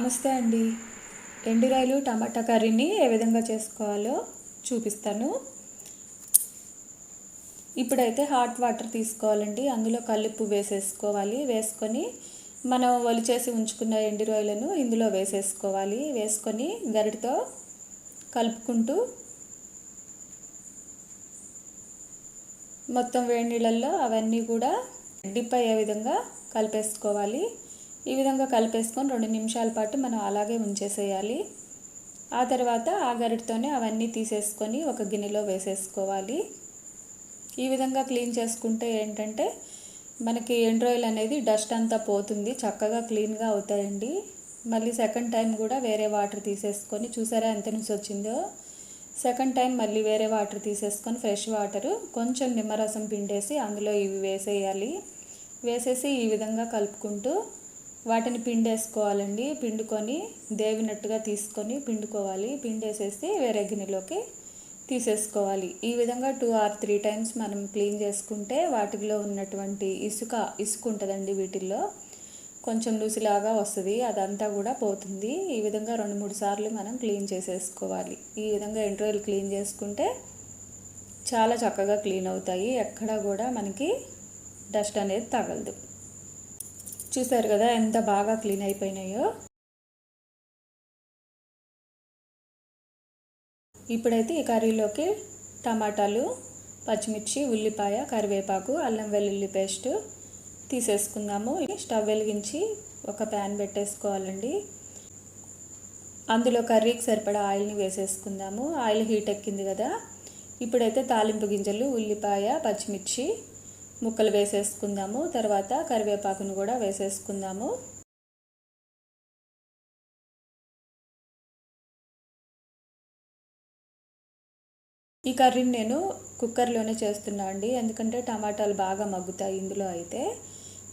నమస్తే అండి. ఎండురాయలు టమాటా కర్రీని ఏ విధంగా చేసుకోవాలో చూపిస్తాను. ఇప్పుడైతే హాట్ వాటర్ తీసుకోవాలండి. అందులో కల్లుప్పు వేసేసుకోవాలి. వేసుకొని మనం ఒలిచేసి ఉంచుకున్న ఎండురాయలను ఇందులో వేసేసుకోవాలి. వేసుకొని గరిటితో కలుపుకుంటూ మొత్తం వేడి నీళ్ళల్లో అవన్నీ కూడా డిప్ అయ్యే విధంగా కలిపేసుకోవాలి. ఈ విధంగా కలిపేసుకొని రెండు నిమిషాల పాటు మనం అలాగే ఉంచేసేయాలి. ఆ తర్వాత ఆ గరిటతోనే అవన్నీ తీసేసుకొని ఒక గిన్నెలో వేసేసుకోవాలి. ఈ విధంగా క్లీన్ చేసుకుంటే ఏంటంటే మనకి ఎండ్రాయిల్ అనేది డస్ట్ అంతా పోతుంది చక్కగా క్లీన్గా అవుతాయండి. మళ్ళీ సెకండ్ టైం కూడా వేరే వాటర్ తీసేసుకొని చూసారా ఎంత నుంచి వచ్చిందో? సెకండ్ టైం మళ్ళీ వేరే వాటర్ తీసేసుకొని ఫ్రెష్ వాటర్ కొంచెం నిమ్మరసం పిండేసి అందులో ఇవి వేసేయాలి. వేసేసి ఈ విధంగా కలుపుకుంటూ వాటిని పిండేసుకోవాలండి. పిండుకొని దేవినట్టుగా తీసుకొని పిండుకోవాలి. పిండేసేసి వేరే గిన్నెలోకి తీసేసుకోవాలి. ఈ విధంగా టూ ఆర్ త్రీ టైమ్స్ మనం క్లీన్ చేసుకుంటే వాటిలో ఉన్నటువంటి ఇసుక ఇసుక ఉంటుందండి వీటిల్లో. కొంచెం లూసిలాగా వస్తుంది. అదంతా కూడా పోతుంది. ఈ విధంగా రెండు మూడు సార్లు మనం క్లీన్ చేసేసుకోవాలి. ఈ విధంగా ఎంట్రోయిల్ క్లీన్ చేసుకుంటే చాలా చక్కగా క్లీన్ అవుతాయి. ఎక్కడా కూడా మనకి డస్ట్ అనేది తగలదు. చూసారు కదా ఎంత బాగా క్లీన్ అయిపోయినాయో. ఇప్పుడైతే ఈ కర్రీలోకి టమాటాలు పచ్చిమిర్చి ఉల్లిపాయ కరివేపాకు అల్లం వెల్లుల్లి పేస్ట్ తీసేసుకుందాము. స్టవ్ వెలిగించి ఒక ప్యాన్ పెట్టేసుకోవాలండి. అందులో కర్రీకి సరిపడా ఆయిల్ని వేసేసుకుందాము. ఆయిల్ హీట్ ఎక్కింది కదా. ఇప్పుడైతే తాలింపు గింజలు ఉల్లిపాయ పచ్చిమిర్చి ముక్కలు వేసేసుకుందాము. తర్వాత కరివేపాకును కూడా వేసేసుకుందాము. ఈ కర్రీని నేను కుక్కర్లోనే చేస్తున్నా అండి. ఎందుకంటే టమాటాలు బాగా మగ్గుతాయి ఇందులో అయితే.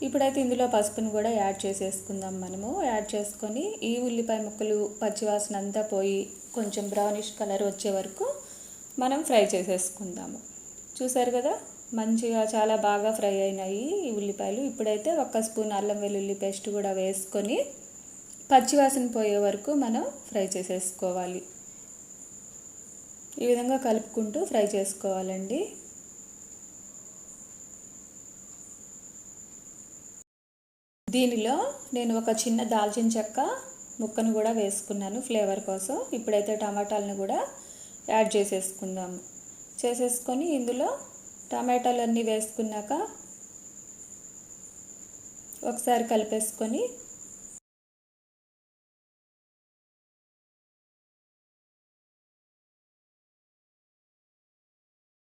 ఇప్పుడైతే ఇందులో పసుపును కూడా యాడ్ చేసేసుకుందాం మనము. యాడ్ చేసుకొని ఈ ఉల్లిపాయ ముక్కలు పచ్చివాసన అంతా పోయి కొంచెం బ్రౌనిష్ కలర్ వచ్చే వరకు మనం ఫ్రై చేసేసుకుందాము. చూసారు కదా? మంచిగా చాలా బాగా ఫ్రై అయినాయి ఈ ఉల్లిపాయలు. ఇప్పుడైతే ఒక స్పూన్ అల్లం వెల్లుల్లి పేస్ట్ కూడా వేసుకొని పచ్చివాసన పోయే వరకు మనం ఫ్రై చేసేసుకోవాలి. ఈ విధంగా కలుపుకుంటూ ఫ్రై చేసుకోవాలండి. దీనిలో నేను ఒక చిన్న దాల్చిన చెక్క ముక్కను కూడా వేసుకున్నాను ఫ్లేవర్ కోసం. ఇప్పుడైతే టమాటాలను కూడా యాడ్ చేసేసుకుందాము. చేసేసుకొని ఇందులో టమాటాలు అన్నీ వేసుకున్నాక ఒకసారి కలిపేసుకొని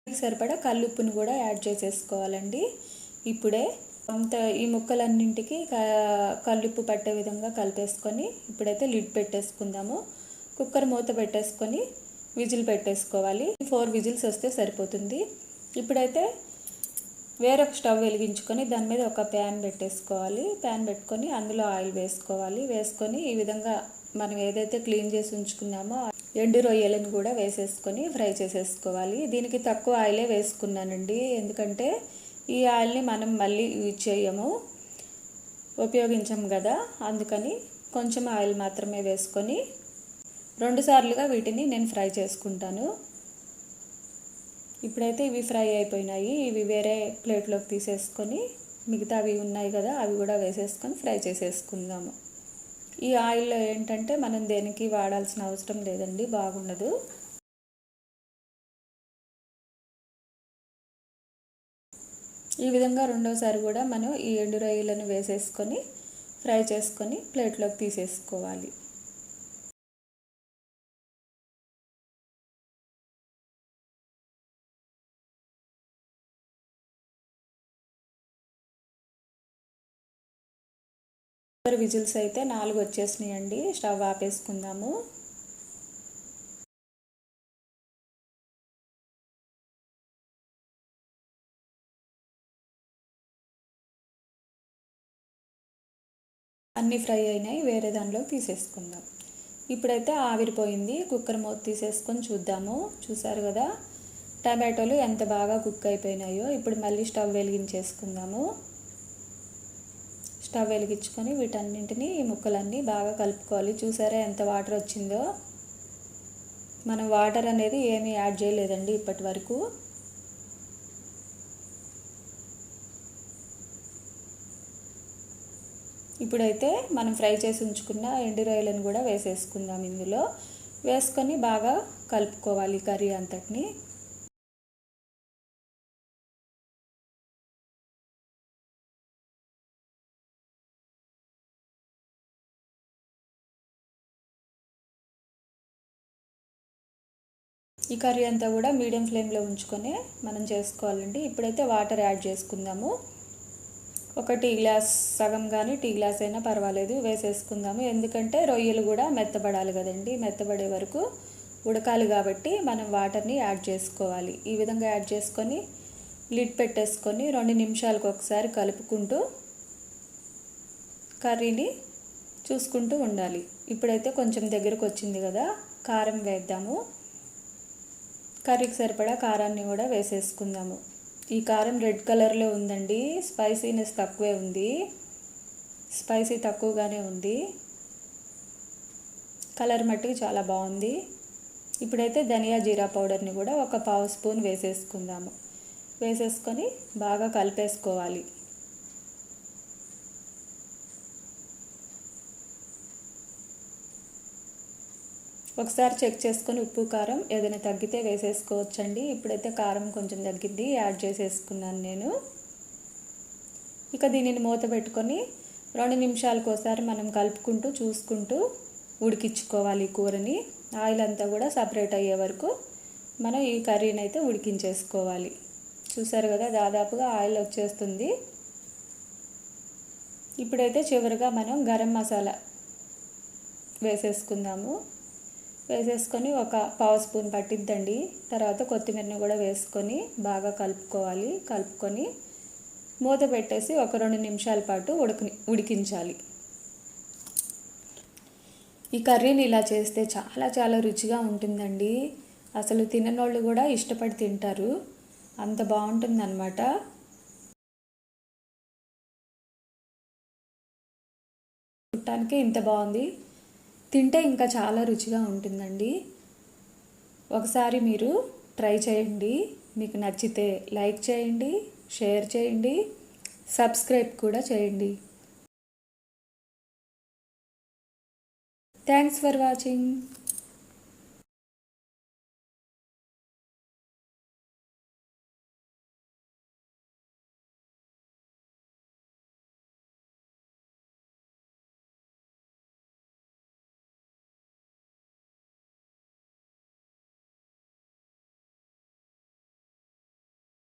సరిపడా కల్లుప్పును కూడా యాడ్ చేసేసుకోవాలండి. ఇప్పుడే అంత ఈ ముక్కలన్నింటికి కల్లుప్పు పట్టే విధంగా కలిపేసుకొని ఇప్పుడైతే లిడ్ పెట్టేసుకుందాము. కుక్కర్ మూత పెట్టేసుకొని విజిల్ పెట్టేసుకోవాలి. ఫోర్ విజిల్స్ వస్తే సరిపోతుంది. ఇప్పుడైతే వేరొక స్టవ్ వెలిగించుకొని దాని మీద ఒక ప్యాన్ పెట్టేసుకోవాలి. ప్యాన్ పెట్టుకొని అందులో ఆయిల్ వేసుకోవాలి. వేసుకొని ఈ విధంగా మనం ఏదైతే క్లీన్ చేసి ఉంచుకున్నామో ఎండు రొయ్యలను కూడా వేసేసుకొని ఫ్రై చేసేసుకోవాలి. దీనికి తక్కువ ఆయిలే వేసుకున్నానండి. ఎందుకంటే ఈ ఆయిల్ని మనం మళ్ళీ యూజ్ చేయము ఉపయోగించము కదా. అందుకని కొంచెం ఆయిల్ మాత్రమే వేసుకొని రెండుసార్లుగా వీటిని నేను ఫ్రై చేసుకుంటాను. ఇప్పుడైతే ఇవి ఫ్రై అయిపోయినాయి. ఇవి వేరే ప్లేట్లోకి తీసేసుకొని మిగతా అవి ఉన్నాయి కదా అవి కూడా వేసేసుకొని ఫ్రై చేసేసుకుందాము. ఈ ఆయిల్ ఏంటంటే మనం దేనికి వాడాల్సిన అవసరం లేదండి బాగుండదు. ఈ విధంగా రెండోసారి కూడా మనం ఈ ఎండు రొయ్యలను వేసేసుకొని ఫ్రై చేసుకొని ప్లేట్లోకి తీసేసుకోవాలి. కుక్కర్ విజిల్స్ అయితే నాలుగు వచ్చేసినాయండి. స్టవ్ ఆపేసుకుందాము. అన్నీ ఫ్రై అయినాయి. వేరే దానిలో తీసేసుకుందాం. ఇప్పుడైతే ఆవిరిపోయింది. కుక్కర్ మూత తీసేసుకొని చూద్దాము. చూసారు కదా? టమాటోలు ఎంత బాగా కుక్ అయిపోయినాయో. ఇప్పుడు మళ్ళీ స్టవ్ వెలిగించేసుకుందాము. స్టవ్ వెలిగించుకొని వీటన్నింటినీ ఈ ముక్కలన్నీ బాగా కలుపుకోవాలి. చూసారా ఎంత వాటర్ వచ్చిందో? మనం వాటర్ అనేది ఏమీ యాడ్ చేయలేదండి ఇప్పటి వరకు. ఇప్పుడైతే మనం ఫ్రై చేసి ఉంచుకున్న ఎండు రొయ్యలను కూడా వేసేసుకుందాం ఇందులో. వేసుకొని బాగా కలుపుకోవాలి కర్రీ అంతటిని. ఈ కర్రీ అంతా కూడా మీడియం ఫ్లేమ్లో ఉంచుకొని మనం చేసుకోవాలండి. ఇప్పుడైతే వాటర్ యాడ్ చేసుకుందాము. ఒక టీ గ్లాస్ సగం కానీ టీ గ్లాస్ అయినా పర్వాలేదు వేసేసుకుందాము. ఎందుకంటే రొయ్యలు కూడా మెత్తబడాలి కదండి. మెత్తబడే వరకు ఉడకాలి కాబట్టి మనం వాటర్ని యాడ్ చేసుకోవాలి. ఈ విధంగా యాడ్ చేసుకొని లిడ్ పెట్టేసుకొని రెండు నిమిషాలకు ఒకసారి కలుపుకుంటూ కర్రీని చూసుకుంటూ ఉండాలి. ఇప్పుడైతే కొంచెం దగ్గరకు వచ్చింది కదా కారం వేద్దాము. కర్రీకి సరిపడా కారాన్ని కూడా వేసేసుకుందాము. ఈ కారం రెడ్ కలర్లో ఉందండి. స్పైసీనెస్ తక్కువే ఉంది. స్పైసీ తక్కువగానే ఉంది. కలర్ మట్టుకు చాలా బాగుంది. ఇప్పుడైతే ధనియా జీరా పౌడర్ని కూడా ఒక పావు స్పూన్ వేసేసుకుందాము. వేసేసుకొని బాగా కలిపేసుకోవాలి. ఒకసారి చెక్ చేసుకొని ఉప్పు కారం ఏదైనా తగ్గితే వేసేసుకోవచ్చండి. ఇప్పుడైతే కారం కొంచెం తగ్గింది యాడ్ చేసేసుకున్నాను నేను. ఇక దీనిని మూత పెట్టుకొని రెండు నిమిషాలకు ఒకసారి మనం కలుపుకుంటూ చూసుకుంటూ ఉడికించుకోవాలి ఈ కూరని. ఆయిల్ అంతా కూడా సపరేట్ అయ్యే వరకు మనం ఈ కర్రీని అయితే ఉడికించేసుకోవాలి. చూసారు కదా దాదాపుగా ఆయిల్ వచ్చేస్తుంది. ఇప్పుడైతే చివరిగా మనం గరం మసాలా వేసేసుకుందాము. వేసేసుకొని ఒక పావు స్పూన్ పట్టిద్దండి. తర్వాత కొత్తిమీరని కూడా వేసుకొని బాగా కలుపుకోవాలి. కలుపుకొని మూత పెట్టేసి ఒక రెండు నిమిషాల పాటు ఉడకని ఉడికించాలి. ఈ కర్రీని ఇలా చేస్తే చాలా చాలా రుచిగా ఉంటుందండి. అసలు తిననోళ్ళు కూడా ఇష్టపడి తింటారు. అంత బాగుంటుందన్నమాట. చుట్టానికి ఇంత బాగుంది. తింటే ఇంకా చాలా రుచిగా ఉంటుందండి. ఒకసారి మీరు ట్రై చేయండి. మీకు నచ్చితే లైక్ చేయండి షేర్ చేయండి సబ్స్క్రైబ్ కూడా చేయండి. Thanks for watching.